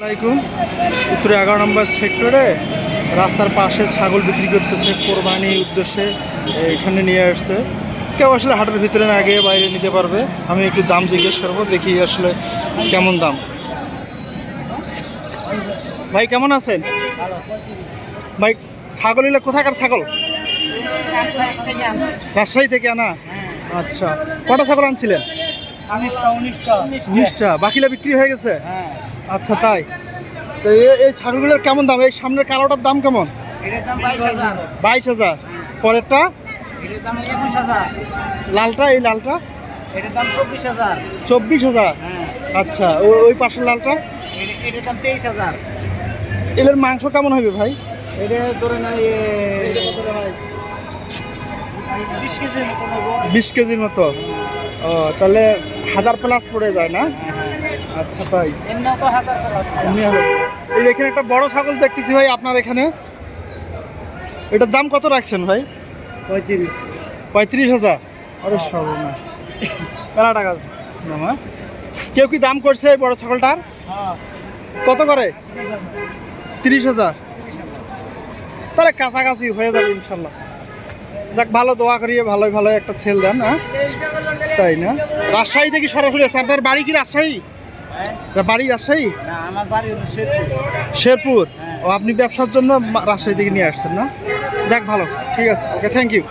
আলাইকুম। উত্তরে এগারো নম্বর সেক্টরে রাস্তার পাশে ছাগল বিক্রি করতেছে কোরবানি উদ্দেশ্যে এখানে নিয়ে আসছে। কেউ আসলে হাটের ভিতরে না গিয়ে বাইরে নিতে পারবে। আমি একটু দাম জিজ্ঞেস করব দেখি আসলে কেমন দাম। ভাই কেমন আছেন? ভাই ছাগল এলে কোথাকার ছাগল? রাজশাহী থেকে আনা। আচ্ছা কটা ছাগল আনছিলেন? উনিশটা বাকিলা বিক্রি হয়ে গেছে? আচ্ছা তাই। তো এই ছাগলগুলোর কেমন দাম? এই সামনের কালোটার দাম কেমন? বাইশ হাজার। পরেরটা? লালটা এই লালটা? চব্বিশ হাজার। আচ্ছা ও- ওই পাশের লালটা? এদের মাংস কেমন হবে ভাই? বিশ কেজির মতো। ও তাহলে হাজার প্লাস পড়ে যায় না? আচ্ছা তাই। এমনি হবে এই এখানে একটা বড় ছাগল দেখতেছি ভাই আপনার এখানে। এটার দাম কত রাখছেন ভাই? পঁয়ত্রিশ। পঁয়ত্রিশ হাজার। আরে সর্বনাশ। মেলা টাকা? দাম হ্যাঁ কেউ কি দাম করছে এই বড় ছাগলটার? কত করে? তিরিশ হাজার। তাহলে কাছাকাছি হয়ে যাবে ইনশাল্লাহ। যাক ভালো দোয়া করিয়ে ভালোই ভালো একটা ছেল দেন হ্যাঁ। তাই না? রাজশাহী থেকে সরাসরি আছে আপনার বাড়ি কি রাজশাহী? না, বাড়ি রাজশাহী? না আমার বাড়ি শেরপুর। শেরপুর? ও আপনি ব্যবসার জন্য রাজশাহী থেকে নিয়ে আসছেন না? যাক ভালো। ঠিক আছে। Okay thank you